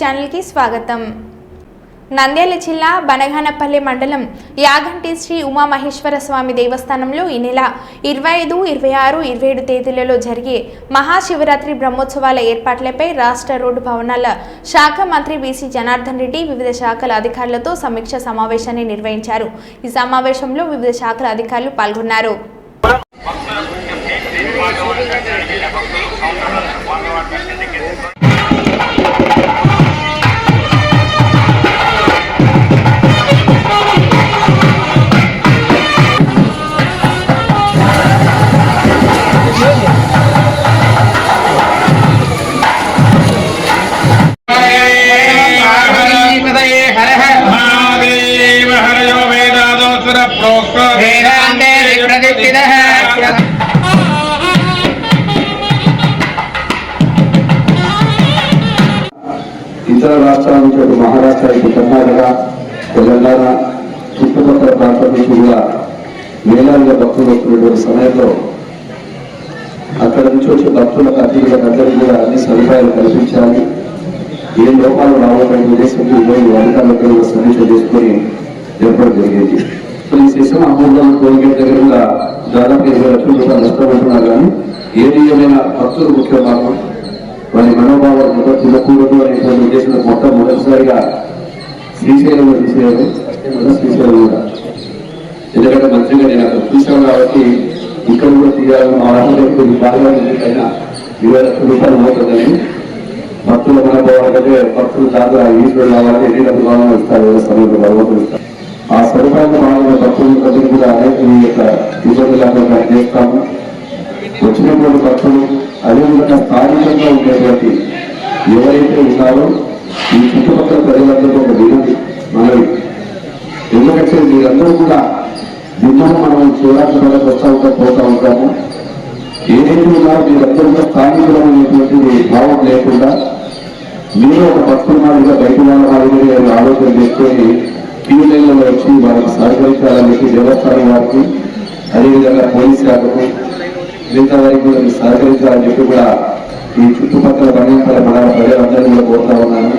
ఛానల్కి స్వాగతం. నంద్యాల జిల్లా బనగానపల్లి మండలం యాగంటి శ్రీ ఉమామహేశ్వర స్వామి దేవస్థానంలో ఈ నెల ఇరవై ఐదు ఇరవై ఆరు ఇరవై ఏడు తేదీలలో జరిగే మహాశివరాత్రి బ్రహ్మోత్సవాల ఏర్పాట్లపై రాష్ట్ర రోడ్డు భవనాల శాఖ మంత్రి బీసీ జనార్దన్ రెడ్డి వివిధ శాఖల అధికారులతో సమీక్ష సమావేశాన్ని నిర్వహించారు. ఈ సమావేశంలో వివిధ శాఖల అధికారులు పాల్గొన్నారు. వేదాదోత్తర ప్రోక్త వేదాంతే ఇతర రాష్ట్రాల నుంచి అటు మహారాష్ట్ర ఇటు కర్ణాటక తెలంగాణ చుట్టుపక్కల ప్రాంతం నుంచి కూడా వేలాదిగా భక్తులు వస్తున్నటువంటి సమయంలో అక్కడ నుంచి వచ్చే భక్తులకు అతిథులకు అందరికీ కూడా అన్ని సదుపాయాలు కల్పించాలి. ఏం లోపాలు రావడం ఉద్దేశంతో ఈరోజు అధికారులతో సమీక్ష చేసుకొని ఏర్పాటు జరిగింది. ఈ శిశువు అమూల్యం టోల్గేట్ దగ్గర కూడా దాదాపు ఇరవై లక్షల రూపాయలు నష్టపోతున్నారు కానీ ఏది ఏమైనా భక్తులు ముఖ్య భాగం. వారి మనోభావాలు మొదట తినకూడదు అనేటువంటి ఉద్దేశంతో మొట్టమొదటిసారిగా శ్రీశైలంలో తీసేయాలి. మొదటి శ్రీశైలం కూడా. ఎందుకంటే మంచిగా నేను అక్కడ చూశాను కాబట్టి ఇక్కడ కూడా తీయాలని మా రాష్ట్రంలో ఈ ఎందుకైనా ఇరవై లక్షల రూపాయలు అవుతుందని భక్తుల మనోభావాలు కంటే భక్తులు దాకా ఈశ్వరుడు కావాలి ఎన్ని రకాలు కావాలని ఇస్తారు సమయంలో భగవంతుడు ఇస్తారు ఆ భక్తులు ప్రజలు కూడా అనేక ఈ యొక్క ఇబ్బందులు లేకుండా చేస్తాము వచ్చినటువంటి భక్తులు అదేవిధంగా స్థానికంగా ఉండేటువంటి ఎవరైతే ఉన్నారో ఈ చుట్టుపక్కల ప్రజలందరూ ఒక వినతి మనవి. ఎందుకంటే మీరందరూ కూడా దిమ్మను మనం శివరాత్రి వస్తూ ఉంటాం పోతూ ఉంటాము. ఏదైతే ఉన్నారో మీరందరూ కూడా స్థానికులమైనటువంటి భావం లేకుండా మీరు ఒక భక్తుల మాదిరిగా బయట వాళ్ళ మాదిరిగా ఆలోచన చేసుకొని క్యూ లైన్లో వచ్చి వారికి సహకరించాలని దేవస్థానం వారికి అదేవిధంగా పోలీస్ శాఖకు మిగతా వారికి కూడా సహకరించాలని చెప్పి కూడా ఈ చుట్టుపక్కల బంగాళ మన ప్రజలందరినీ కూడా కోరుతా ఉన్నాను.